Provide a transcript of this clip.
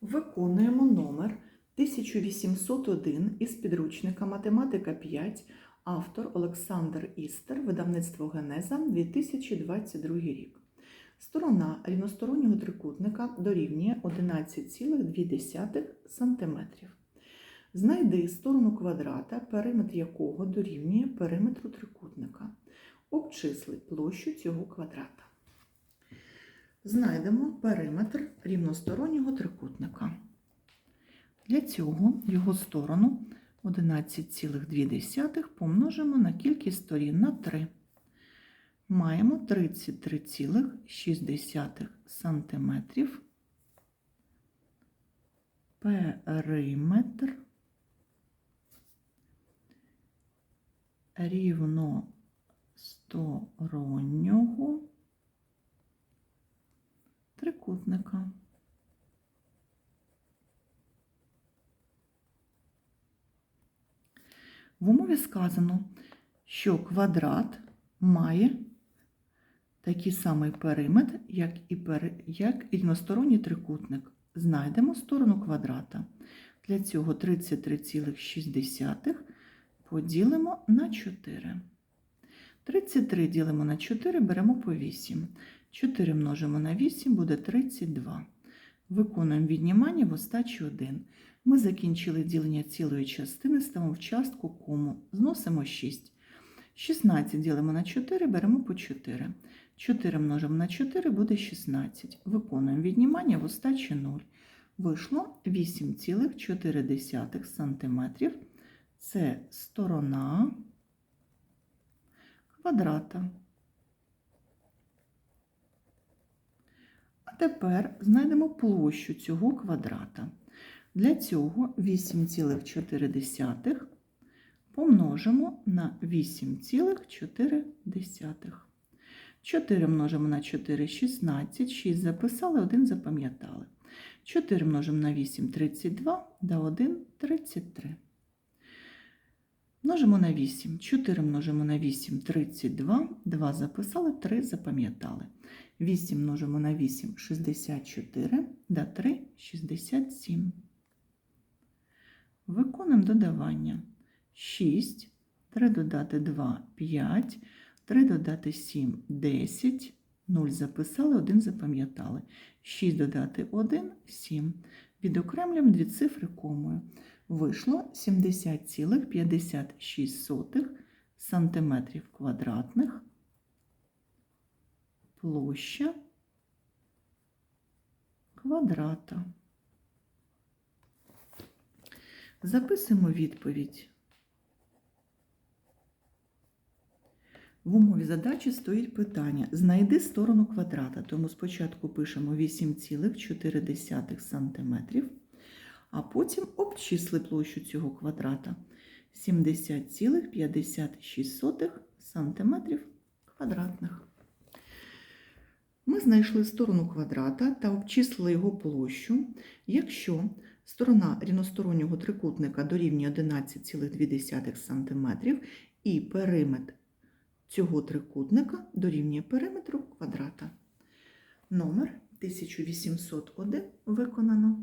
Виконуємо номер 1801 із підручника Математика 5, автор Олександр Істер, видавництво Генеза 2022 рік. Сторона рівностороннього трикутника дорівнює 11,2 см. Знайди сторону квадрата, периметр якого дорівнює периметру трикутника. Обчисли площу цього квадрата. Знайдемо периметр рівностороннього трикутника. Для цього його сторону 11,2 помножимо на кількість сторін на 3. Маємо 33,6 см. Периметр рівностороннього трикутника. В умові сказано, що квадрат має такий самий периметр, як і, пери... як рівносторонній трикутник. Знайдемо сторону квадрата. Для цього 33,6 поділимо на 4. 33 ділимо на 4, беремо по 8. 4 множимо на 8 буде 32. Виконуємо віднімання в остачі 1. Ми закінчили ділення цілої частини, ставимо в частку кому. Зносимо 6. 16 ділимо на 4, беремо по 4. 4 множимо на 4 буде 16. Виконуємо віднімання в остачі 0. Вийшло 8,4 см. Це сторона квадрата. А тепер знайдемо площу цього квадрата. Для цього 8,4 помножимо на 8,4. 4 множимо на 4 16, 6 записали, 1 запам'ятали. 4 множимо на 8 32, да 1 33. Множимо на 8. 4 множимо на 8 32, 2 записали, 3 запам'ятали. 8 множимо на 8 64, да 3 67. Виконуємо додавання. 6, 3 додати 2 5, 3 додати 7 10, 0 записали, 1 запам'ятали. 6 додати 1 7. Відокремлюємо дві цифри комою. Вийшло 70,56 сантиметрів квадратних площа квадрата. Записуємо відповідь. В умові задачі стоїть питання: знайди сторону квадрата. Тому спочатку пишемо 8,4 см, а потім обчисли площу цього квадрата 70,56 см квадратних. Ми знайшли сторону квадрата та обчислили його площу, якщо сторона рівностороннього трикутника дорівнює 11,2 см і периметр цього трикутника дорівнює периметру квадрата. Номер 1801 виконано.